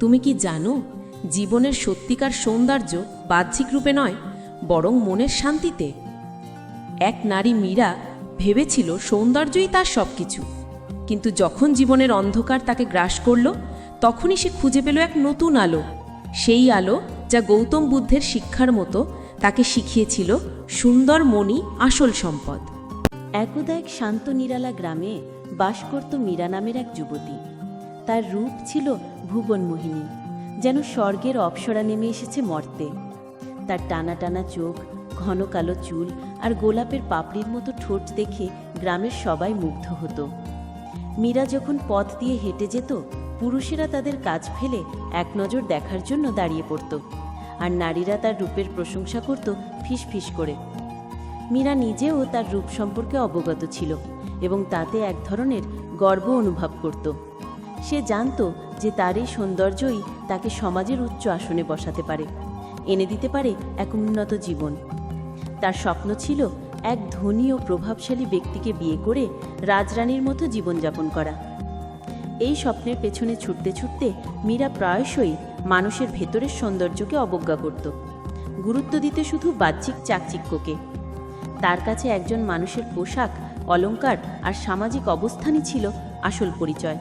তুমি কি জানো, জীবনের সত্যিকার সৌন্দর্য বাহ্যিক রূপে নয়, বরং মনের শান্তিতে? এক নারী মীরা ভেবেছিল সৌন্দর্যই তার সব কিছু কিন্তু যখন জীবনের অন্ধকার তাকে গ্রাস করল, তখনই সে খুঁজে পেল এক নতুন আলো। সেই আলো যা গৌতম বুদ্ধের শিক্ষার মতো তাকে শিখিয়েছিল সুন্দর মনি আসল সম্পদ। একদা এক শান্ত নিরালা গ্রামে বাস করত মীরা নামের এক যুবতী। তার রূপ ছিল ভুবনমোহিনী, যেন স্বর্গের অপ্সরা নেমে এসেছে মর্তে। তার টানা টানা চোখ, ঘন কালো চুল আর গোলাপের পাপড়ির মতো ঠোঁট দেখে গ্রামের সবাই মুগ্ধ হতো। মীরা যখন পথ দিয়ে হেঁটে যেত, পুরুষেরা তাদের কাজ ফেলে এক নজর দেখার জন্য দাঁড়িয়ে পড়ত আর নারীরা তার রূপের প্রশংসা করত ফিস ফিস করে। মীরা নিজেও তার রূপ সম্পর্কে অবগত ছিল এবং তাতে এক ধরনের গর্ব অনুভব করত। সে জানত যে তার এই সৌন্দর্যই তাকে সমাজের উচ্চ আসনে বসাতে পারে, এনে দিতে পারে এক উন্নত জীবন। তার স্বপ্ন ছিল এক ধনী ও প্রভাবশালী ব্যক্তিকে বিয়ে করে রাজরানীর মতো জীবনযাপন করা। এই স্বপ্নের পেছনে ছুটতে ছুটতে মীরা প্রায়শই মানুষের ভেতরের সৌন্দর্যকে অবজ্ঞা করত, গুরুত্ব দিতে শুধু বাহ্যিক চাকচিক্যকে। তার কাছে একজন মানুষের পোশাক, অলংকার আর সামাজিক অবস্থানই ছিল আসল পরিচয়।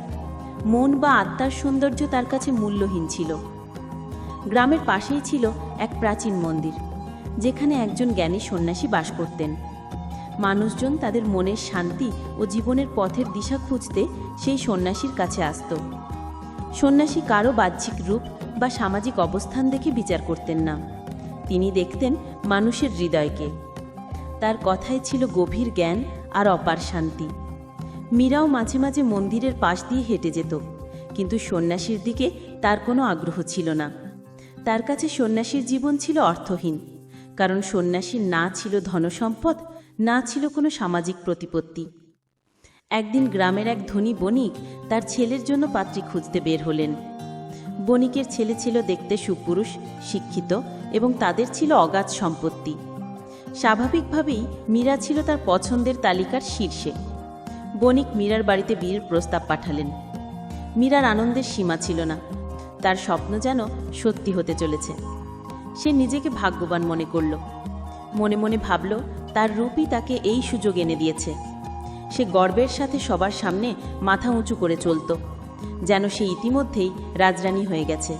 মন বা আত্মার সৌন্দর্য তার কাছে মূল্যহীন ছিল। গ্রামের পাশেই ছিল এক প্রাচীন মন্দির, যেখানে একজন জ্ঞানী সন্ন্যাসী বাস করতেন। মানুষজন তাদের মনের শান্তি ও জীবনের পথের দিশা খুঁজতে সেই সন্ন্যাসীর কাছে আসত। সন্ন্যাসী কারও বাহ্যিক রূপ বা সামাজিক অবস্থান দেখে বিচার করতেন না। তিনি দেখতেন মানুষের হৃদয়কে। তার কথায় ছিল গভীর জ্ঞান আর অপার শান্তি। মীরাও মাঝে মাঝে মন্দিরের পাশ দিয়ে হেঁটে যেত। কিন্তু সন্ন্যাসীর দিকে তার কোনো আগ্রহ ছিল না। তার কাছে সন্ন্যাসীর জীবন ছিল অর্থহীন। কারণ সন্ন্যাসীর না ছিল ধনসম্পদ, না ছিল কোনো সামাজিক প্রতিপত্তি। একদিন গ্রামের এক ধনী বণিক তার ছেলের জন্য পাত্রী খুঁজতে বের হলেন। বণিকের ছেলে ছিল দেখতে সুপুরুষ, শিক্ষিত এবং তাদের ছিল অগাধ সম্পত্তি। স্বাভাবিকভাবেই মীরা ছিল তার পছন্দের তালিকার শীর্ষে। বণিক মীরার বাড়িতে বিয়ের প্রস্তাব পাঠালেন। মীরার আনন্দের সীমা ছিল না। তার স্বপ্ন যেন সত্যি হতে চলেছে। সে নিজেকে ভাগ্যবান মনে করল। মনে মনে ভাবল, তার রূপই তাকে এই সুযোগ এনে দিয়েছে। সে গর্বের সাথে সবার সামনে মাথা উঁচু করে চলত, যেন সে ইতিমধ্যেই রাজরানী হয়ে গেছে।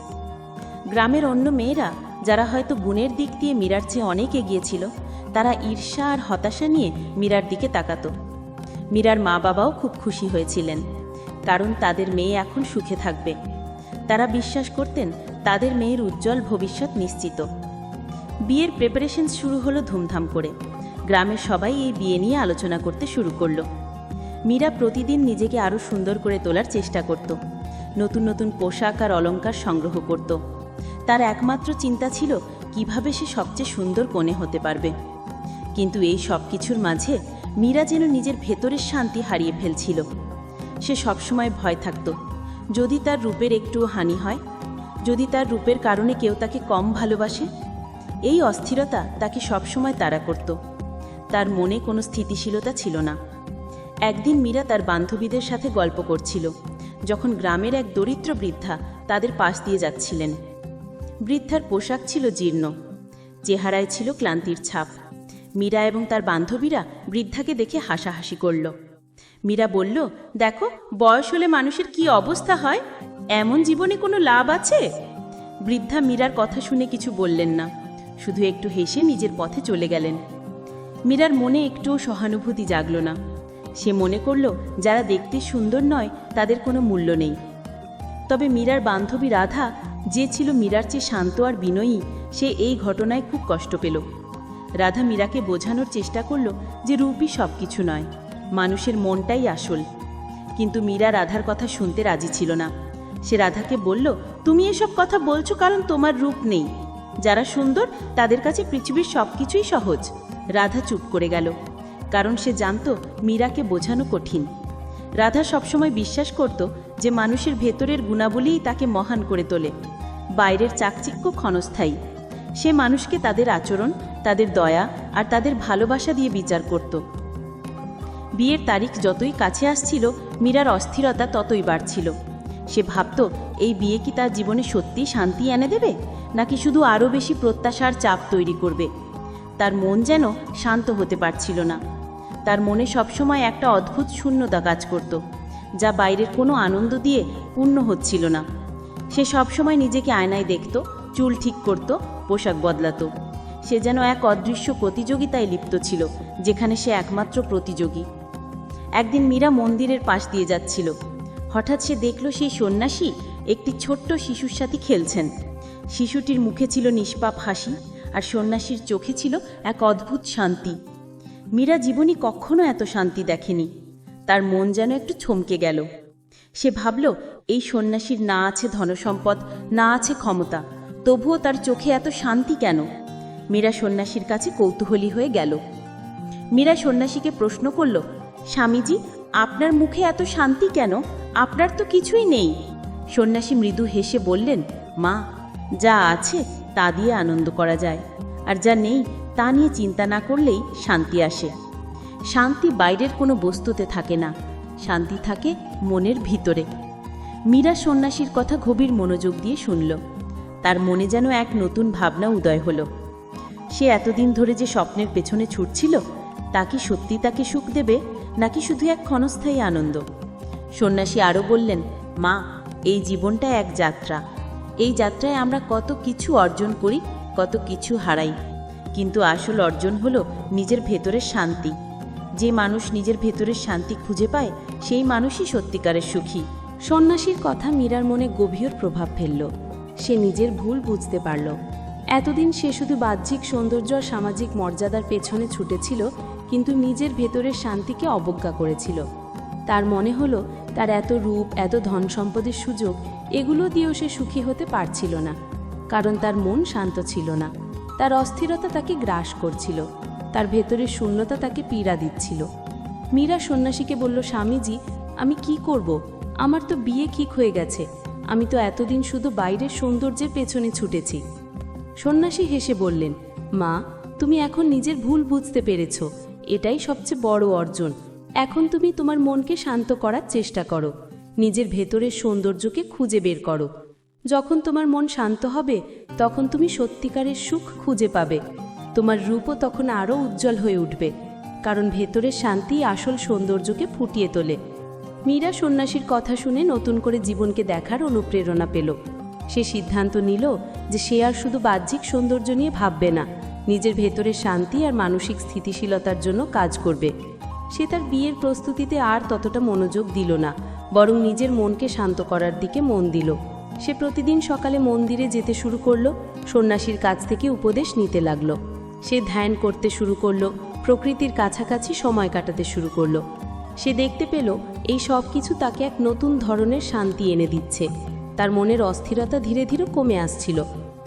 গ্রামের অন্য মেয়েরা, যারা হয়তো গুণের দিক দিয়ে মীরার চেয়ে অনেক এগিয়েছিল তারা ঈর্ষা আর হতাশা নিয়ে মীরার দিকে তাকাতো। মীরার মা বাবাও খুব খুশি হয়েছিলেন। কারণ তাদের মেয়ে এখন সুখে থাকবে। তারা বিশ্বাস করতেন তাদের মেয়ের উজ্জ্বল ভবিষ্যৎ নিশ্চিত। বিয়ের প্রিপারেশন শুরু হলো ধুমধাম করে। গ্রামের সবাই এই বিয়ে নিয়ে আলোচনা করতে শুরু করল। মীরা প্রতিদিন নিজেকে আরও সুন্দর করে তোলার চেষ্টা করত। নতুন নতুন পোশাক আর অলংকার সংগ্রহ করত। তার একমাত্র চিন্তা ছিল কীভাবে সে সবচেয়ে সুন্দর কোণে হতে পারবে। কিন্তু এই সব কিছুর মাঝে মীরা যেন নিজের ভেতরের শান্তি হারিয়ে ফেলছিল। সে সবসময় ভয় থাকত। যদি তার রূপের একটু হানি হয়? যদি তার রূপের কারণে কেউ তাকে কম ভালোবাসে? এই অস্থিরতা তাকে সবসময় তাড়া করত। তার মনে কোনো স্থিতিশীলতা ছিল না। একদিন মীরা তার বান্ধবীদের সাথে গল্প করছিল, যখন গ্রামের এক দরিদ্র বৃদ্ধা তাদের পাশ দিয়ে যাচ্ছিলেন। বৃদ্ধার পোশাক ছিল জীর্ণ, চেহারায় ছিল ক্লান্তির ছাপ। মীরা এবং তার বান্ধবীরা বৃদ্ধাকে দেখে হাসাহাসি করল। মীরা বলল, দেখো, বয়স হলে মানুষের কি অবস্থা হয়? এমন জীবনে কোনো লাভ আছে? বৃদ্ধা মীরার কথা শুনে কিছু বললেন না। শুধু একটু হেসে নিজের পথে চলে গেলেন। মীরার মনে একটুও সহানুভূতি জাগল না। সে মনে করল, যারা দেখতে সুন্দর নয়, তাদের কোনো মূল্য নেই। তবে মীরার বান্ধবী রাধা, যে ছিল মীরার চেয়ে শান্ত আর বিনয়ী, সে এই ঘটনায় খুব কষ্ট পেল। রাধা মীরাকে বোঝানোর চেষ্টা করল যে রূপই সব কিছু নয়, মানুষের মনটাই আসল। কিন্তু মীরা রাধার কথা শুনতে রাজি ছিল না। সে রাধাকে বলল, তুমি এসব কথা বলছো কারণ তোমার রূপ নেই। যারা সুন্দর, তাদের কাছে পৃথিবীর সব কিছুই সহজ। রাধা চুপ করে গেল, কারণ সে জানত মীরাকে বোঝানো কঠিন। রাধা সবসময় বিশ্বাস করত যে মানুষের ভেতরের গুণাবলীই তাকে মহান করে তোলে। বাইরের চাকচিক্য ক্ষণস্থায়ী। সে মানুষকে তাদের আচরণ তাদের দয়া আর তাদের ভালোবাসা দিয়ে বিচার করত। বিয়ের তারিখ যতই কাছে আসছিল, মীরার অস্থিরতা ততই বাড়ছিল। সে ভাবতো, এই বিয়ে কি তার জীবনে সত্যি শান্তি এনে দেবে? নাকি শুধু আরও বেশি প্রত্যাশার চাপ তৈরি করবে? তার মন যেন শান্ত হতে পারছিল না। তার মনে সবসময় একটা অদ্ভুত শূন্যতা কাজ করত, যা বাইরের কোনো আনন্দ দিয়ে পূর্ণ হচ্ছিল না। সে সবসময় নিজেকে আয়নায় দেখত, চুল ঠিক করত, পোশাক বদলাতো। সে যেন এক অদৃশ্য প্রতিযোগিতায় লিপ্ত ছিল, যেখানে সে একমাত্র প্রতিযোগী। একদিন মীরা মন্দিরের পাশ দিয়ে যাচ্ছিল। হঠাৎ সে দেখল সেই সন্ন্যাসী একটি ছোট্ট শিশুর সাথে খেলছেন। শিশুটির মুখে ছিল নিষ্পাপ হাসি আর সন্ন্যাসীর চোখে ছিল এক অদ্ভুত শান্তি। মীরা জীবনী কখনো এত শান্তি দেখেনি। তার মন যেন একটু ছমকে গেল। সে ভাবল, এই সন্ন্যাসীর না আছে ধনসম্পদ, না আছে ক্ষমতা, তবুও তার চোখে এত শান্তি কেন? মীরা সন্ন্যাসীর কাছে কৌতূহলী হয়ে গেল। মীরা সন্ন্যাসীকে প্রশ্ন করল, স্বামীজি, আপনার মুখে এত শান্তি কেন? আপনার তো কিছুই নেই। সন্ন্যাসী মৃদু হেসে বললেন, মা, যা আছে তা দিয়ে আনন্দ করা যায়, আর যা নেই তা নিয়ে চিন্তা না করলেই শান্তি আসে। শান্তি বাইরের কোনো বস্তুতে থাকে না, শান্তি থাকে মনের ভিতরে। মীরা সন্ন্যাসীর কথা গভীর মনোযোগ দিয়ে শুনল। তার মনে যেন এক নতুন ভাবনা উদয় হলো। সে এতদিন ধরে যে স্বপ্নের পেছনে ছুটছিল, তা কি সত্যি তাকে সুখ দেবে, নাকি শুধু এক ক্ষণস্থায়ী আনন্দ? সন্ন্যাসী আরও বললেন, মা, এই জীবনটা এক যাত্রা। এই যাত্রায় আমরা কত কিছু অর্জন করি, কত কিছু হারাই। কিন্তু আসল অর্জন হলো নিজের ভেতরের শান্তি। যে মানুষ নিজের ভেতরের শান্তি খুঁজে পায়, সেই মানুষই সত্যিকারের সুখী। সন্ন্যাসীর কথা মীরার মনে গভীর প্রভাব ফেলল। সে নিজের ভুল বুঝতে পারল। এতদিন সে শুধু বাহ্যিক সৌন্দর্য আর সামাজিক মর্যাদার পেছনে ছুটেছিল, কিন্তু নিজের ভেতরের শান্তিকে অবজ্ঞা করেছিল। তার মনে হলো, তার এত রূপ, এত ধন সম্পদের সুযোগ, এগুলো দিয়েও সে সুখী হতে পারছিল না। কারণ তার মন শান্ত ছিল না। তার অস্থিরতা তাকে গ্রাস করছিল। তার ভেতরের শূন্যতা তাকে পীড়া দিচ্ছিল। মীরা সন্ন্যাসীকে বলল, স্বামীজি, আমি কি করব? আমার তো বিয়ে ঠিক হয়ে গেছে। আমি তো এতদিন শুধু বাইরের সৌন্দর্যের পেছনে ছুটেছি। সন্ন্যাসী হেসে বললেন, মা, তুমি এখন নিজের ভুল বুঝতে পেরেছ। এটাই সবচেয়ে বড় অর্জন। এখন তুমি তোমার মনকে শান্ত করার চেষ্টা করো। নিজের ভেতরের সৌন্দর্যকে খুঁজে বের করো। যখন তোমার মন শান্ত হবে, তখন তুমি সত্যিকারের সুখ খুঁজে পাবে। তোমার রূপও তখন আরও উজ্জ্বল হয়ে উঠবে। কারণ ভেতরের শান্তি আসল সৌন্দর্যকে ফুটিয়ে তোলে। মীরা সন্ন্যাসীর কথা শুনে নতুন করে জীবনকে দেখার অনুপ্রেরণা পেল। সে সিদ্ধান্ত নিল যে সে আর শুধু বাহ্যিক সৌন্দর্য নিয়ে ভাববে না, নিজের ভেতরের শান্তি আর মানসিক স্থিতিশীলতার জন্য কাজ করবে। সে তার বিয়ের প্রস্তুতিতে আর ততটা মনোযোগ দিল না, বরং নিজের মনকে শান্ত করার দিকে মন দিল। সে প্রতিদিন সকালে মন্দিরে যেতে শুরু করল, সন্ন্যাসীর কাছ থেকে উপদেশ নিতে লাগল। সে ধ্যান করতে শুরু করল, প্রকৃতির কাছাকাছি সময় কাটাতে শুরু করল। সে দেখতে পেল, এই সব কিছু তাকে এক নতুন ধরনের শান্তি এনে দিচ্ছে। তার মনের অস্থিরতা ধীরে ধীরে কমে আসছিল।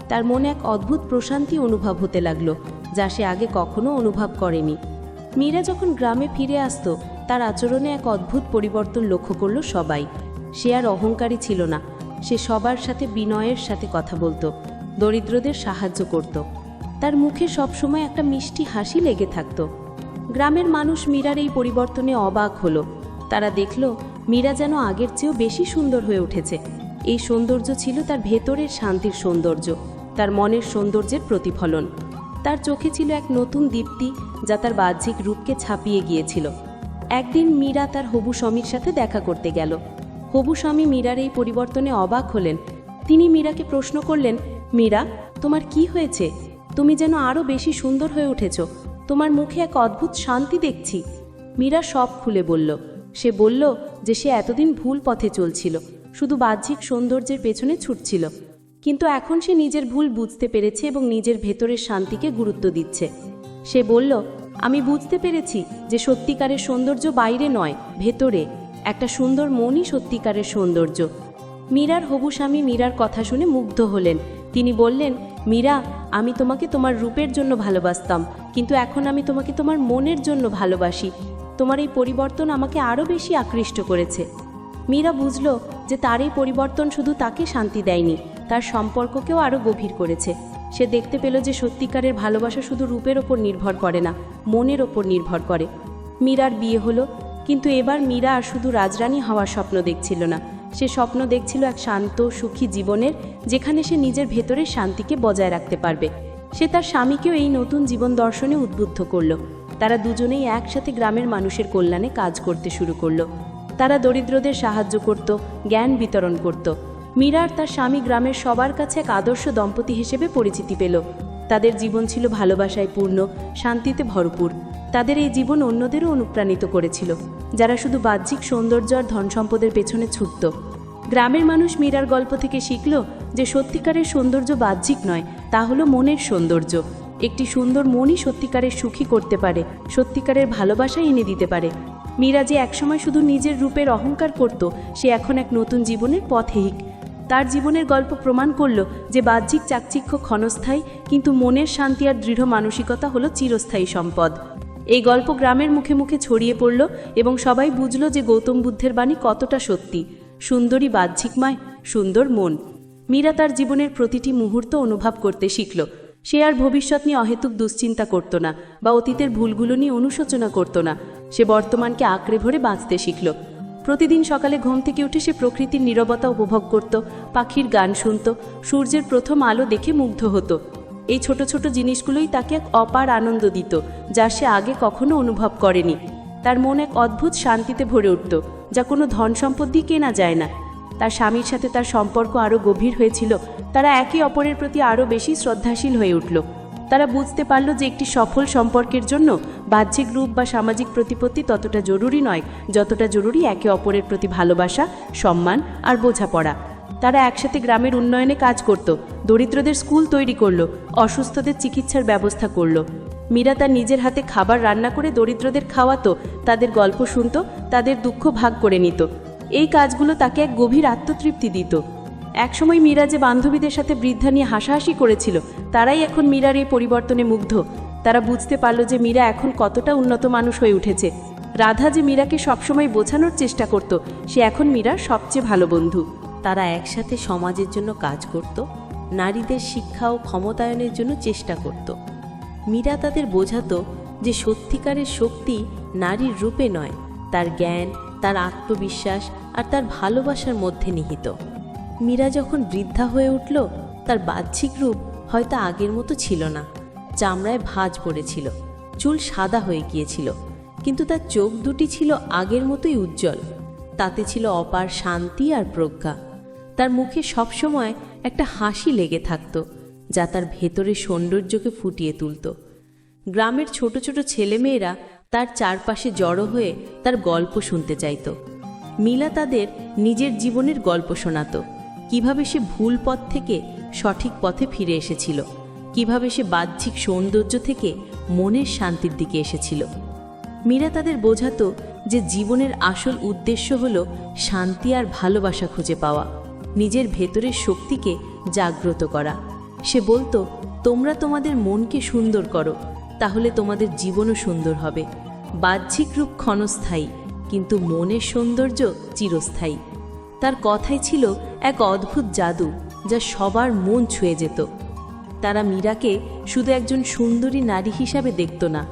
তার মনে এক অদ্ভুত প্রশান্তি অনুভব হতে লাগল, যা সে আগে কখনো অনুভব করেনি। মীরা যখন গ্রামে ফিরে আসতো, তার আচরণে এক অদ্ভুত পরিবর্তন লক্ষ্য করল সবাই। সে আর অহংকারী ছিল না। সে সবার সাথে বিনয়ের সাথে কথা বলতো, দরিদ্রদের সাহায্য করত। তার মুখে সবসময় একটা মিষ্টি হাসি লেগে থাকতো। গ্রামের মানুষ মীরার এই পরিবর্তনে অবাক হলো। তারা দেখল, মীরা যেন আগের চেয়েও বেশি সুন্দর হয়ে উঠেছে। এই সৌন্দর্য ছিল তার ভেতরের শান্তির সৌন্দর্য, তার মনের সৌন্দর্যের প্রতিফলন। তার চোখে ছিল এক নতুন দীপ্তি যা তার বাহ্যিক রূপকে ছাপিয়ে গিয়েছিল। একদিন মীরা তার হবু স্বামীর সাথে দেখা করতে গেল। হবু স্বামী মীরার এই পরিবর্তনে অবাক হলেন। তিনি মীরাকে প্রশ্ন করলেন, মীরা, তোমার কি হয়েছে? তুমি যেন আরও বেশি সুন্দর হয়ে উঠেছ। তোমার মুখে এক অদ্ভুত শান্তি দেখছি। মীরা সব খুলে বলল। সে বলল যে সে এতদিন ভুল পথে চলছিল। শুধু বাহ্যিক সৌন্দর্যের পেছনে ছুটছিল। কিন্তু এখন সে নিজের ভুল বুঝতে পেরেছে এবং নিজের ভেতরের শান্তিকে গুরুত্ব দিচ্ছে। সে বলল, আমি বুঝতে পেরেছি যে সত্যিকারের সৌন্দর্য বাইরে নয়, ভেতরে। একটা সুন্দর মনই সত্যিকারের সৌন্দর্য। মীরার হবু স্বামী মীরার কথা শুনে মুগ্ধ হলেন। তিনি বললেন, মীরা, আমি তোমাকে তোমার রূপের জন্য ভালোবাসতাম, কিন্তু এখন আমি তোমাকে তোমার মনের জন্য ভালোবাসি। তোমার এই পরিবর্তন আমাকে আরও বেশি আকৃষ্ট করেছে। মীরা বুঝল যে তার এই পরিবর্তন শুধু তাকে শান্তি দেয়নি, তার সম্পর্ককেও আরও গভীর করেছে। সে দেখতে পেল যে সত্যিকারের ভালোবাসা শুধু রূপের ওপর নির্ভর করে না, মনের ওপর নির্ভর করে। মীরার বিয়ে হলো, কিন্তু এবার মীরা আর শুধু রাজরানী হওয়ার স্বপ্ন দেখছিল না। সে স্বপ্ন দেখছিল এক শান্ত, সুখী জীবনের, যেখানে সে নিজের ভেতরের শান্তিকে বজায় রাখতে পারবে। সে তার স্বামীকেও এই নতুন জীবন দর্শনে উদ্বুদ্ধ করল। তারা দুজনেই একসাথে গ্রামের মানুষের কল্যাণে কাজ করতে শুরু করল। তারা দরিদ্রদের সাহায্য করত, জ্ঞান বিতরণ করত। মীরা আর তার স্বামী গ্রামের সবার কাছে এক আদর্শ দম্পতি হিসেবে পরিচিতি পেল। তাদের জীবন ছিল ভালোবাসায় পূর্ণ, শান্তিতে ভরপুর। তাদের এই জীবন অন্যদেরও অনুপ্রাণিত করেছিল, যারা শুধু বাহ্যিক সৌন্দর্য আর ধন সম্পদের পেছনে ছুটত। গ্রামের মানুষ মীরার গল্প থেকে শিখল যে সত্যিকারের সৌন্দর্য বাহ্যিক নয়, তা হলো মনের সৌন্দর্য। একটি সুন্দর মনই সত্যিকারের সুখী করতে পারে, সত্যিকারের ভালোবাসা এনে দিতে পারে। মীরা যে একসময় শুধু নিজের রূপের অহংকার করত, সে এখন এক নতুন জীবনের পথেহিক তার জীবনের গল্প প্রমাণ করল যে বাহ্যিক চাকচিক্য ক্ষণস্থায়ী কিন্তু মনের শান্তি আর দৃঢ় মানসিকতা হলো চিরস্থায়ী সম্পদ। এই গল্প গ্রামের মুখে মুখে ছড়িয়ে পড়ল এবং সবাই বুঝল যে গৌতম বুদ্ধের বাণী কতটা সত্যি। সুন্দরী বাহ্যিকময়, সুন্দর মন। মীরা তার জীবনের প্রতিটি মুহূর্ত অনুভব করতে শিখল। সে আর ভবিষ্যৎ নিয়ে অহেতুক দুশ্চিন্তা করত না বা অতীতের ভুলগুলো নিয়ে অনুশোচনা করত না। সে বর্তমানকে আঁকড়ে ভরে বাঁচতে শিখল। প্রতিদিন সকালে ঘুম থেকে উঠে সে প্রকৃতির নীরবতা উপভোগ করত, পাখির গান শুনত, সূর্যের প্রথম আলো দেখে মুগ্ধ হতো। এই ছোট ছোট জিনিসগুলোই তাকে এক অপার আনন্দ দিত, যা সে আগে কখনো অনুভব করেনি। তার মন এক অদ্ভুত শান্তিতে ভরে উঠত, যা কোনো ধন সম্পদ দিয়ে কেনা যায় না। তার স্বামীর সাথে তার সম্পর্ক আরও গভীর হয়েছিল, তারা একে অপরের প্রতি আরও বেশি শ্রদ্ধাশীল হয়ে উঠল। তারা বুঝতে পারল যে একটি সফল সম্পর্কের জন্য বাহ্যিক রূপ বা সামাজিক প্রতিপত্তি ততটা জরুরি নয়, যতটা জরুরি একে অপরের প্রতি ভালোবাসা, সম্মান আর বোঝাপড়া। তারা একসাথে গ্রামের উন্নয়নে কাজ করত, দরিদ্রদের স্কুল তৈরি করল, অসুস্থদের চিকিৎসার ব্যবস্থা করল। মীরা তার নিজের হাতে খাবার রান্না করে দরিদ্রদের খাওয়াতো, তাদের গল্প শুনত, তাদের দুঃখ ভাগ করে নিত। এই কাজগুলো তাকে এক গভীর আত্মতৃপ্তি দিত। একসময় মীরা যে বান্ধবীদের সাথে বৃদ্ধা নিয়ে হাসাহাসি করেছিল, তারাই এখন মীরার এই পরিবর্তনে মুগ্ধ। তারা বুঝতে পারল যে মীরা এখন কতটা উন্নত মানুষ হয়ে উঠেছে। রাধা যে মীরাকে সবসময় বোঝানোর চেষ্টা করত, সে এখন মীরার সবচেয়ে ভালো বন্ধু। তারা একসাথে সমাজের জন্য কাজ করত, নারীদের শিক্ষা ও ক্ষমতায়নের জন্য চেষ্টা করত। মীরা তাদের বোঝাতো যে সত্যিকারের শক্তি নারীর রূপে নয়, তার জ্ঞান তার আত্মবিশ্বাস আর তার ভালোবাসার মধ্যে নিহিত। মীরা যখন বৃদ্ধা হয়ে উঠল, তার বাহ্যিক রূপ হয়তো আগের মতো ছিল না। চামড়ায় ভাঁজ পড়েছিল, চুল সাদা হয়ে গিয়েছিল, কিন্তু তার চোখ দুটি ছিল আগের মতোই উজ্জ্বল। তাতে ছিল অপার শান্তি আর প্রজ্ঞা। তার মুখে সবসময় একটা হাসি লেগে থাকত, যা তার ভেতরে সৌন্দর্যকে ফুটিয়ে তুলত। গ্রামের ছোট ছোট ছেলেমেয়েরা তার চারপাশে জড়ো হয়ে তার গল্প শুনতে চাইত। মিলা তাদের নিজের জীবনের গল্প শোনাত। কীভাবে সে ভুল পথ থেকে সঠিক পথে ফিরে এসেছিল। কীভাবে সে বাহ্যিক সৌন্দর্য থেকে মনের শান্তির দিকে এসেছিল। মীরা তাদের বোঝাতো যে জীবনের আসল উদ্দেশ্য হল শান্তি আর ভালোবাসা খুঁজে পাওয়া, নিজের ভেতরের শক্তিকে জাগ্রত করা। সে বলতো, তোমরা তোমাদের মনকে সুন্দর করো তাহলে তোমাদের জীবনও সুন্দর হবে। বাহ্যিক রূপ ক্ষণস্থায়ী, কিন্তু মনের সৌন্দর্য চিরস্থায়ী। তার কথাই ছিল এক অদ্ভুত জাদু, যা সবার মন ছুঁয়ে যেত। তারা মীরাকে শুধু একজন সুন্দরী নারী হিসাবে দেখত না,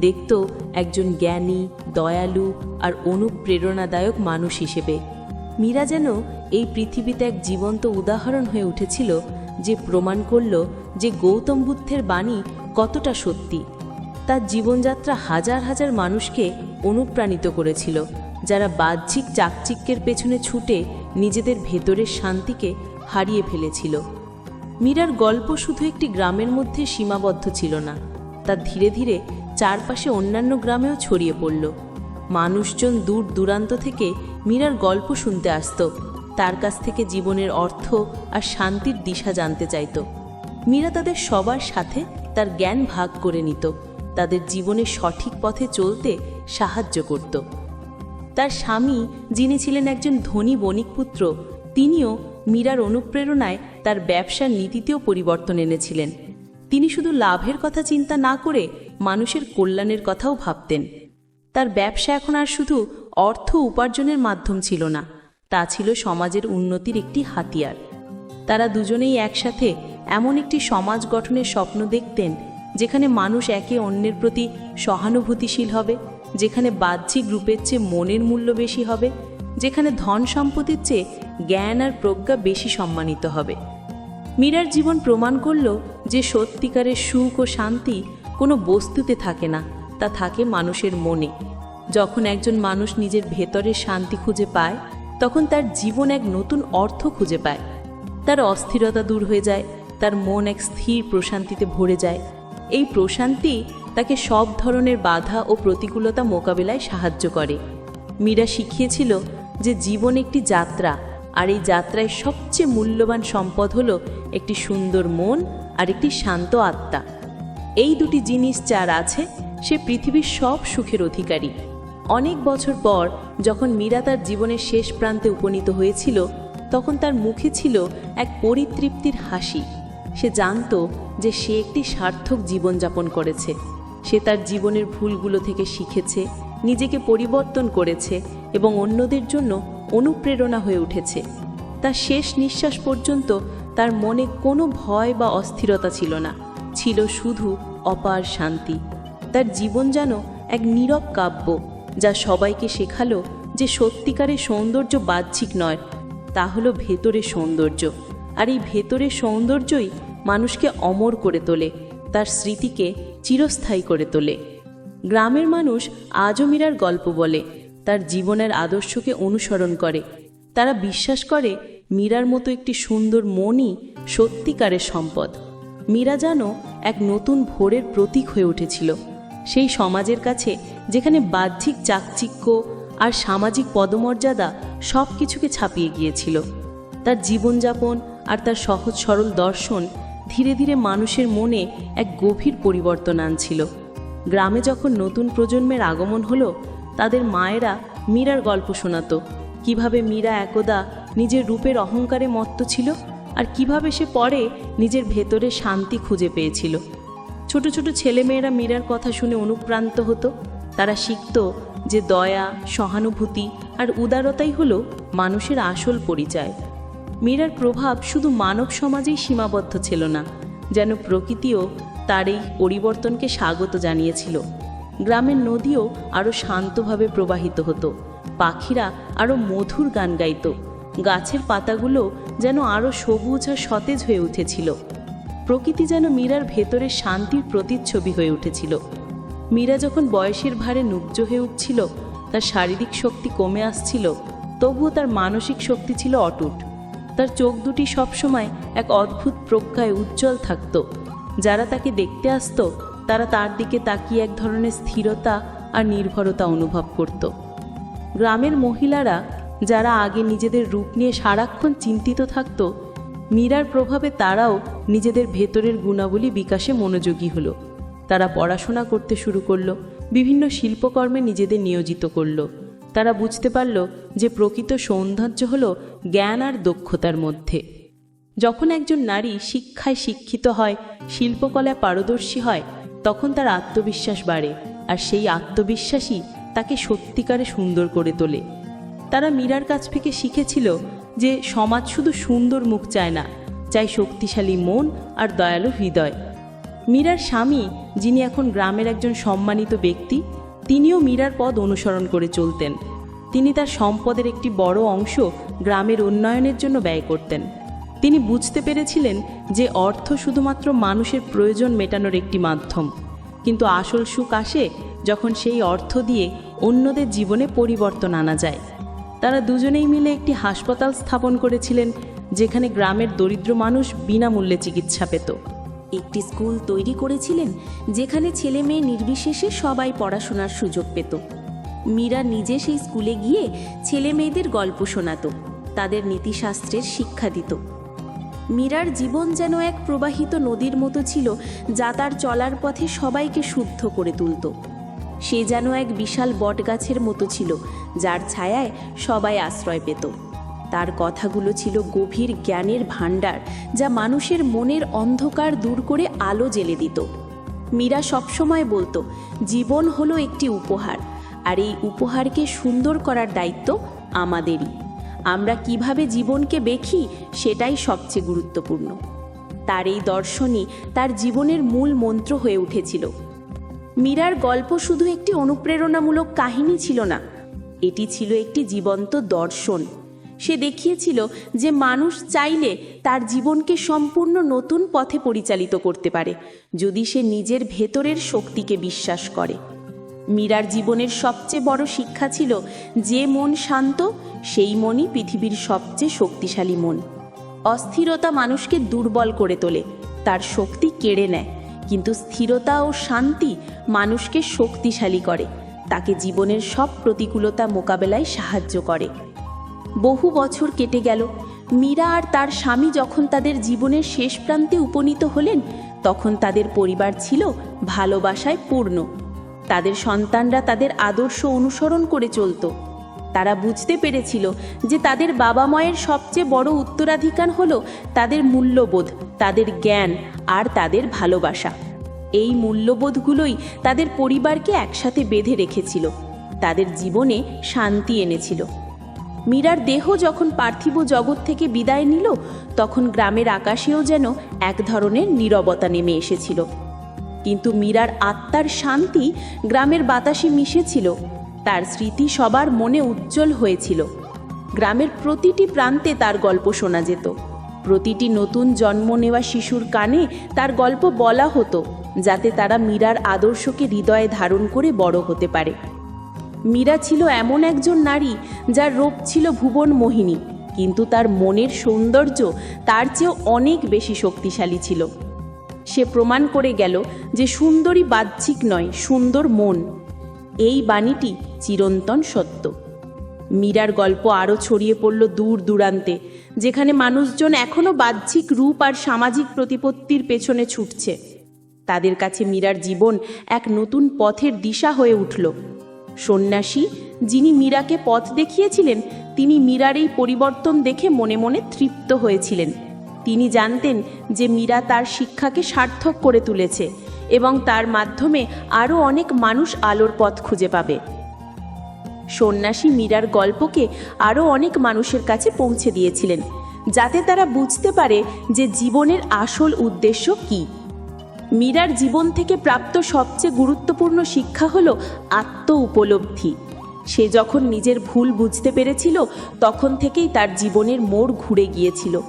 দেখত একজন জ্ঞানী, দয়ালু আর অনুপ্রেরণাদায়ক মানুষ হিসেবে। মীরা যেন এই পৃথিবীতে এক জীবন্ত উদাহরণ হয়ে উঠেছিল, যে প্রমাণ করল যে গৌতম বুদ্ধের বাণী কতটা সত্যি। তার জীবনযাত্রা হাজার হাজার মানুষকে অনুপ্রাণিত করেছিল, যারা বাহ্যিক চাকচিক্যের পেছনে ছুটে নিজেদের ভেতরের শান্তিকে হারিয়ে ফেলেছিল। মীরার গল্প শুধু একটি গ্রামের মধ্যে সীমাবদ্ধ ছিল না, তা ধীরে ধীরে চারপাশে অন্যান্য গ্রামেও ছড়িয়ে পড়ল। মানুষজন দূর দূরান্ত থেকে মীরার গল্প শুনতে আসত, তার কাছ থেকে জীবনের অর্থ আর শান্তির দিশা জানতে চাইত। মীরা তাদের সবার সাথে তার জ্ঞান ভাগ করে নিত। তাদের জীবনে সঠিক পথে চলতে সাহায্য করত। তার স্বামী, যিনি ছিলেন একজন ধনী বণিক পুত্র তিনিও মীরার অনুপ্রেরণায় তার ব্যবসার নীতিতেও পরিবর্তন এনেছিলেন। তিনি শুধু লাভের কথা চিন্তা না করে মানুষের কল্যাণের কথাও ভাবতেন। তার ব্যবসা এখন আর শুধু অর্থ উপার্জনের মাধ্যম ছিল না, তা ছিল সমাজের উন্নতির একটি হাতিয়ার। তারা দুজনেই একসাথে এমন একটি সমাজ গঠনের স্বপ্ন দেখতেন যেখানে মানুষ একে অন্যের প্রতি সহানুভূতিশীল হবে, যেখানে বাহ্যিক রূপের চেয়ে মনের মূল্য বেশি হবে, যেখানে ধন সম্পত্তির চেয়ে জ্ঞান আর প্রজ্ঞা বেশি সম্মানিত হবে। মীরার জীবন প্রমাণ করল যে সত্যিকারের সুখ ও শান্তি কোনো বস্তুতে থাকে না, তা থাকে মানুষের মনে। যখন একজন মানুষ নিজের ভেতরের শান্তি খুঁজে পায়, তখন তার জীবন এক নতুন অর্থ খুঁজে পায়। তার অস্থিরতা দূর হয়ে যায়, তার মন এক স্থির প্রশান্তিতে ভরে যায় এই প্রশান্তি তাকে সব ধরনের বাধা ও প্রতিকূলতা মোকাবিলায় সাহায্য করে। মীরা শিখিয়েছিল যে জীবন একটি যাত্রা, আর এই যাত্রায় সবচেয়ে মূল্যবান সম্পদ হলো একটি সুন্দর মন আর একটি শান্ত আত্মা। এই দুটি জিনিস যার আছে, সে পৃথিবীর সব সুখের অধিকারী। অনেক বছর পর যখন মীরা তার জীবনের শেষ প্রান্তে উপনীত হয়েছিল, তখন তার মুখে ছিল এক পরিতৃপ্তির হাসি। সে জানতো যে সে একটি সার্থক জীবনযাপন করেছে। সে তার জীবনের ভুলগুলো থেকে শিখেছে, নিজেকে পরিবর্তন করেছে এবং অন্যদের জন্য অনুপ্রেরণা হয়ে উঠেছে। তার শেষ নিঃশ্বাস পর্যন্ত তার মনে কোনো ভয় বা অস্থিরতা ছিল না। ছিল শুধু অপার শান্তি। তার জীবন যেন এক নীরব কাব্য, যা সবাইকে শেখালো যে সত্যিকারের সৌন্দর্য বাহ্যিক নয়, তা হলো ভেতরের সৌন্দর্য। আর এই ভেতরের সৌন্দর্যই মানুষকে অমর করে তোলে, তার স্মৃতিকে চিরস্থায়ী করে তোলে। গ্রামের মানুষ আজও মীরার গল্প বলে, তার জীবনের আদর্শকে অনুসরণ করে। তারা বিশ্বাস করে মীরার মতো একটি সুন্দর মনই সত্যিকারের সম্পদ। মীরা যেন এক নতুন ভোরের প্রতীক হয়ে উঠেছিল। সেই সমাজের কাছে যেখানে বাহ্যিক চাকচিক্য আর সামাজিক পদমর্যাদা সব কিছুকে ছাপিয়ে গিয়েছিল। তার জীবনযাপন আর তার সহজ সরল দর্শন ধীরে ধীরে মানুষের মনে এক গভীর পরিবর্তন আনছিল। গ্রামে যখন নতুন প্রজন্মের আগমন হলো, তাদের মায়েরা মীরার গল্প শোনাতো। কীভাবে মীরা একদা নিজের রূপের অহংকারে মত্ত ছিল আর কীভাবে সে পরে নিজের ভেতরে শান্তি খুঁজে পেয়েছিল। ছোট ছোট ছেলেমেয়েরা মীরার কথা শুনে অনুপ্রাণিত হতো। তারা শিখত যে দয়া, সহানুভূতি আর উদারতাই হলো মানুষের আসল পরিচয়। মীরার প্রভাব শুধু মানব সমাজেই সীমাবদ্ধ ছিল না, যেন প্রকৃতিও তার এই পরিবর্তনকে স্বাগত জানিয়েছিল। গ্রামের নদীও আরও শান্তভাবে প্রবাহিত হতো, পাখিরা আরও মধুর গান গাইত, গাছের পাতাগুলো যেন আরও সবুজ আর সতেজ হয়ে উঠেছিল। প্রকৃতি যেন মীরার ভেতরে শান্তির প্রতিচ্ছবি হয়ে উঠেছিল। মীরা যখন বয়সের ভারে নুব্জ হয়ে উঠছিল, তার শারীরিক শক্তি কমে আসছিল, তবুও তার মানসিক শক্তি ছিল অটুট। তার চোখ দুটি সবসময় এক অদ্ভুত প্রজ্ঞায় উজ্জ্বল থাকত। যারা তাকে দেখতে আসতো, তারা তার দিকে তাকিয়ে এক ধরনের স্থিরতা আর নির্ভরতা অনুভব করত। গ্রামের মহিলারা, যারা আগে নিজেদের রূপ নিয়ে সারাক্ষণ চিন্তিত থাকত, মীরার প্রভাবে তারাও নিজেদের ভেতরের গুণাবলী বিকাশে মনোযোগী হলো। তারা পড়াশোনা করতে শুরু করল, বিভিন্ন শিল্পকর্মে নিজেদের নিয়োজিত করল। তারা বুঝতে পারল যে প্রকৃত সৌন্দর্য হল জ্ঞান আর দক্ষতার মধ্যে। যখন একজন নারী শিক্ষায় শিক্ষিত হয়, শিল্পকলায় পারদর্শী হয়, তখন তার আত্মবিশ্বাস বাড়ে আর সেই আত্মবিশ্বাসই তাকে সত্যিকারে সুন্দর করে তোলে। তারা মীরার কাছ থেকে শিখেছিল যে সমাজ শুধু সুন্দর মুখ চায় না, চাই শক্তিশালী মন আর দয়ালু হৃদয়। মীরার স্বামী, যিনি এখন গ্রামের একজন সম্মানিত ব্যক্তি তিনিও মীরার পদ অনুসরণ করে চলতেন। তিনি তার সম্পদের একটি বড় অংশ গ্রামের উন্নয়নের জন্য ব্যয় করতেন। তিনি বুঝতে পেরেছিলেন যে অর্থ শুধুমাত্র মানুষের প্রয়োজন মেটানোর একটি মাধ্যম। কিন্তু আসল সুখ আসে যখন সেই অর্থ দিয়ে অন্যদের জীবনে পরিবর্তন আনা যায়। তারা দুজনেই মিলে একটি হাসপাতাল স্থাপন করেছিলেন, যেখানে গ্রামের দরিদ্র মানুষ বিনামূল্যে চিকিৎসা পেত। একটি স্কুল তৈরি করেছিলেন যেখানে ছেলে মেয়ে নির্বিশেষে সবাই পড়াশোনার সুযোগ পেত। মীরা নিজে সেই স্কুলে গিয়ে ছেলে মেয়েদের গল্প শোনাতো, তাদের নীতিশাস্ত্রের শিক্ষা দিত। মীরার জীবন যেন এক প্রবাহিত নদীর মতো ছিল যা তার চলার পথে সবাইকে শুদ্ধ করে তুলত। সে যেন এক বিশাল বটগাছের মতো ছিল, যার ছায়ায় সবাই আশ্রয় পেত। তার কথাগুলো ছিল গভীর জ্ঞানের ভাণ্ডার, যা মানুষের মনের অন্ধকার দূর করে আলো জেলে দিত। মীরা সবসময় বলতো, জীবন হলো একটি উপহার, আর এই উপহারকে সুন্দর করার দায়িত্ব আমাদেরই। আমরা কীভাবে জীবনকে দেখি সেটাই সবচেয়ে গুরুত্বপূর্ণ। তার এই দর্শনই তার জীবনের মূল মন্ত্র হয়ে উঠেছিল। মীরার গল্প শুধু একটি অনুপ্রেরণামূলক কাহিনী ছিল না, এটি ছিল একটি জীবন্ত দর্শন। সে দেখিয়েছিল যে মানুষ চাইলে তার জীবনকে সম্পূর্ণ নতুন পথে পরিচালিত করতে পারে, যদি সে নিজের ভেতরের শক্তিকে বিশ্বাস করে। মীরার জীবনের সবচেয়ে বড় শিক্ষা ছিল, যে মন শান্ত, সেই মনই পৃথিবীর সবচেয়ে শক্তিশালী মন। অস্থিরতা মানুষকে দুর্বল করে তোলে, তার শক্তি কেড়ে নেয়, কিন্তু স্থিরতা ও শান্তি মানুষকে শক্তিশালী করে, তাকে জীবনের সব প্রতিকূলতা মোকাবেলায় সাহায্য করে। বহু বছর কেটে গেল। মীরা আর তার স্বামী যখন তাদের জীবনের শেষ প্রান্তে উপনীত হলেন, তখন তাদের পরিবার ছিল ভালোবাসায় পূর্ণ। তাদের সন্তানরা তাদের আদর্শ অনুসরণ করে চলত। তারা বুঝতে পেরেছিল যে তাদের বাবা মায়ের সবচেয়ে বড় উত্তরাধিকার হল তাদের মূল্যবোধ, তাদের জ্ঞান আর তাদের ভালোবাসা। এই মূল্যবোধগুলোই তাদের পরিবারকে একসাথে বেঁধে রেখেছিল। তাদের জীবনে শান্তি এনেছিল। মীরার দেহ যখন পার্থিব জগৎ থেকে বিদায় নিল, তখন গ্রামের আকাশেও যেন এক ধরনের নীরবতা নেমে এসেছিল। কিন্তু মীরার আত্মার শান্তি গ্রামের বাতাসে মিশেছিল। তার স্মৃতি সবার মনে উজ্জ্বল হয়েছিল। গ্রামের প্রতিটি প্রান্তে তার গল্প শোনা যেত। প্রতিটি নতুন জন্ম নেওয়া শিশুর কানে তার গল্প বলা হতো, যাতে তারা মীরার আদর্শকে হৃদয়ে ধারণ করে বড় হতে পারে। মীরা ছিল এমন একজন নারী যার রূপ ছিল ভুবন মোহিনী, কিন্তু তার মনের সৌন্দর্য তার চেয়েও অনেক বেশি শক্তিশালী ছিল। সে প্রমাণ করে গেল যে সুন্দরী বাহ্যিক নয়, সুন্দর মন। এই বাণীটি চিরন্তন সত্য। মীরার গল্প আরও ছড়িয়ে পড়ল দূর দূরান্তে, যেখানে মানুষজন এখনও বাহ্যিক রূপ আর সামাজিক প্রতিপত্তির পেছনে ছুটছে। তাদের কাছে মীরার জীবন এক নতুন পথের দিশা হয়ে উঠল। সন্ন্যাসী, যিনি মীরাকে পথ দেখিয়েছিলেন, তিনি মীরার এই পরিবর্তন দেখে মনে মনে তৃপ্ত হয়েছিলেন। তিনি জানতেন যে মীরা তার শিক্ষাকে সার্থক করে তুলেছে এবং তার মাধ্যমে আরও অনেক মানুষ আলোর পথ খুঁজে পাবে। সন্ন্যাসী মীরার গল্পকে আরও অনেক মানুষের কাছে পৌঁছে দিয়েছিলেন, যাতে তারা বুঝতে পারে যে জীবনের আসল উদ্দেশ্য কী। মীরার জীবন থেকে প্রাপ্ত সবচেয়ে গুরুত্বপূর্ণ শিক্ষা হল আত্ম উপলব্ধি সে যখন নিজের ভুল বুঝতে পেরেছিল, তখন থেকেই তার জীবনের মোড় ঘুরে গিয়েছিল।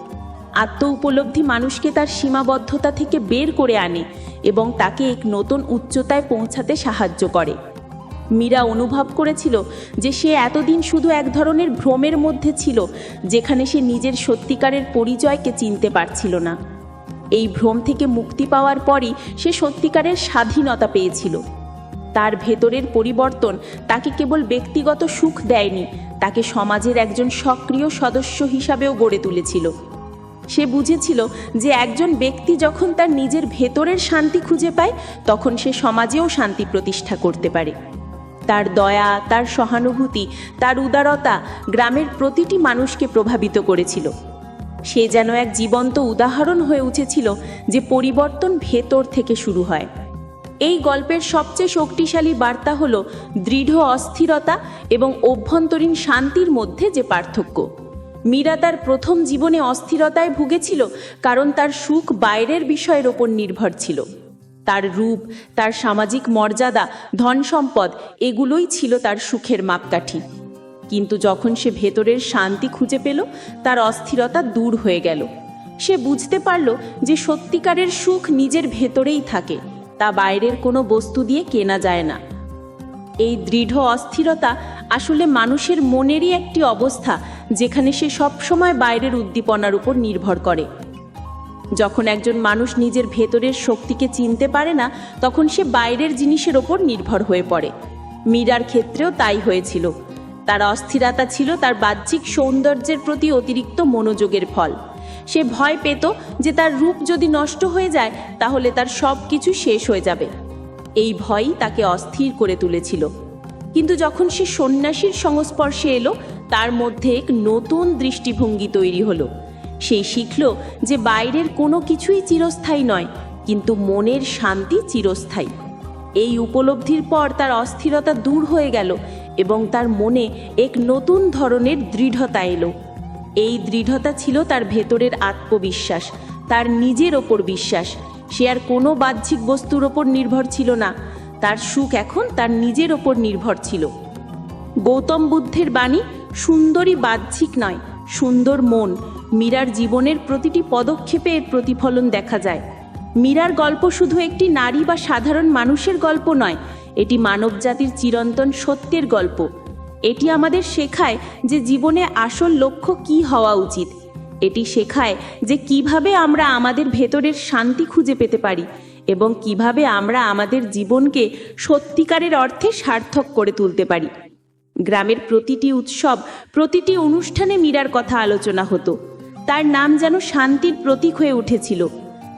আত্ম উপলব্ধি মানুষকে তার সীমাবদ্ধতা থেকে বের করে আনে এবং তাকে এক নতুন উচ্চতায় পৌঁছাতে সাহায্য করে। মীরা অনুভব করেছিল যে সে এতদিন শুধু এক ধরনের ভ্রমের মধ্যে ছিল, যেখানে সে নিজের সত্যিকারের পরিচয়কে চিনতে পারছিল না। এই ভ্রম থেকে মুক্তি পাওয়ার পরই সে সত্যিকারের স্বাধীনতা পেয়েছিল। তার ভেতরের পরিবর্তন তাকে কেবল ব্যক্তিগত সুখ দেয়নি, তাকে সমাজের একজন সক্রিয় সদস্য হিসাবেও গড়ে তুলেছিল। সে বুঝেছিল যে একজন ব্যক্তি যখন তার নিজের ভেতরের শান্তি খুঁজে পায়, তখন সে সমাজেও শান্তি প্রতিষ্ঠা করতে পারে। তার দয়া, তার সহানুভূতি, তার উদারতা গ্রামের প্রতিটি মানুষকে প্রভাবিত করেছিল। সে যেন এক জীবন্ত উদাহরণ হয়ে উঠেছিল যে পরিবর্তন ভেতর থেকে শুরু হয়। এই গল্পের সবচেয়ে শক্তিশালী বার্তা হল দৃঢ় অস্থিরতা এবং অভ্যন্তরীণ শান্তির মধ্যে যে পার্থক্য। মীরা তার প্রথম জীবনে অস্থিরতায় ভুগেছিল কারণ তার সুখ বাইরের বিষয়ের ওপর নির্ভর ছিল। তার রূপ, তার সামাজিক মর্যাদা ধন সম্পদ এগুলোই ছিল তার সুখের মাপকাঠি। কিন্তু যখন সে ভেতরের শান্তি খুঁজে পেল, তার অস্থিরতা দূর হয়ে গেল। সে বুঝতে পারল যে সত্যিকারের সুখ নিজের ভেতরেই থাকে, তা বাইরের কোনো বস্তু দিয়ে কেনা যায় না। এই দৃঢ় অস্থিরতা আসলে মানুষের মনেরই একটি অবস্থা, যেখানে সে সবসময় বাইরের উদ্দীপনার উপর নির্ভর করে। যখন একজন মানুষ নিজের ভেতরের শক্তিকে চিনতে পারে না, তখন সে বাইরের জিনিসের ওপর নির্ভর হয়ে পড়ে। মীরার ক্ষেত্রেও তাই হয়েছিল। তার অস্থিরতা ছিল তার বাহ্যিক সৌন্দর্যের প্রতি অতিরিক্ত মনোযোগের ফল। সে ভয় পেত যে তার রূপ যদি নষ্ট হয়ে যায়, তাহলে তার সব কিছু শেষ হয়ে যাবে। এই ভয়ই তাকে অস্থির করে তুলেছিল। কিন্তু যখন সে সন্ন্যাসীর সংস্পর্শে এলো, তার মধ্যে এক নতুন দৃষ্টিভঙ্গি তৈরি হলো। সেই শিখল যে বাইরের কোনো কিছুই চিরস্থায়ী নয়, কিন্তু মনের শান্তি চিরস্থায়ী। এই উপলব্ধির পর তার অস্থিরতা দূর হয়ে গেল এবং তার মনে এক নতুন ধরনের দৃঢ়তা এলো। এই দৃঢ়তা ছিল তার ভেতরের আত্মবিশ্বাস, তার নিজের ওপর বিশ্বাস। সে আর কোনো বাহ্যিক বস্তুর ওপর নির্ভর ছিল না, তার সুখ এখন তার নিজের ওপর নির্ভর ছিল। গৌতম বুদ্ধের বাণী সুন্দরী বাহ্যিক নয়, সুন্দর মন। মীরার জীবনের প্রতিটি পদক্ষেপে এর প্রতিফলন দেখা যায়। মীরার গল্প শুধু একটি নারী বা সাধারণ মানুষের গল্প নয় এটি মানবজাতির চিরন্তন সত্যের গল্প। এটি আমাদের শেখায় যে জীবনে আসল লক্ষ্য কী হওয়া উচিত। এটি শেখায় যে কীভাবে আমরা আমাদের ভেতরের শান্তি খুঁজে পেতে পারি এবং কীভাবে আমরা আমাদের জীবনকে সত্যিকারের অর্থে সার্থক করে তুলতে পারি। গ্রামের প্রতিটি উৎসব, প্রতিটি অনুষ্ঠানে মীরার কথা আলোচনা হতো। তার নাম যেন শান্তির প্রতীক হয়ে উঠেছিল।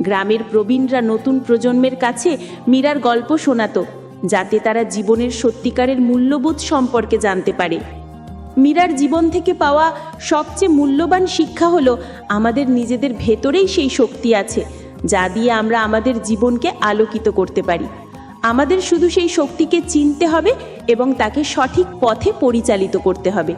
গ্রামের প্রবীণরা নতুন প্রজন্মের কাছে মীরার গল্প শোনাতো। যাতে তারা জীবনের সত্যিকারের মূল্যবোধ সম্পর্কে জানতে পারে। মীরার জীবন থেকে পাওয়া সবচেয়ে মূল্যবান শিক্ষা হলো, আমাদের নিজেদের ভেতরেই সেই শক্তি আছে, যা দিয়ে আমরা আমাদের জীবনকে আলোকিত করতে পারি। আমাদের শুধু সেই শক্তিকে চিনতে হবে এবং তাকে সঠিক পথে পরিচালিত করতে হবে।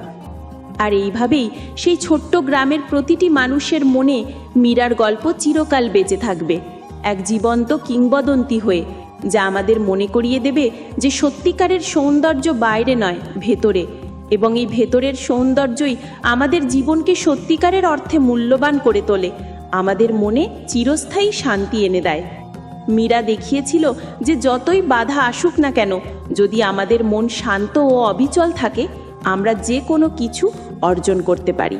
আর এইভাবেই সেই ছোট্ট গ্রামের প্রতিটি মানুষের মনে মীরার গল্প চিরকাল বেঁচে থাকবে, এক জীবন্ত কিংবদন্তি হয়ে। যা আমাদের মনে করিয়ে দেবে যে সত্যিকারের সৌন্দর্য বাইরে নয়, ভেতরে। এবং এই ভেতরের সৌন্দর্যই আমাদের জীবনকে সত্যিকারের অর্থে মূল্যবান করে তোলে, আমাদের মনে চিরস্থায়ী শান্তি এনে দেয়। মীরা দেখিয়েছিল যে যতই বাধা আসুক না কেন, যদি আমাদের মন শান্ত ও অবিচল থাকে, আমরা যে কোনো কিছু অর্জন করতে পারি।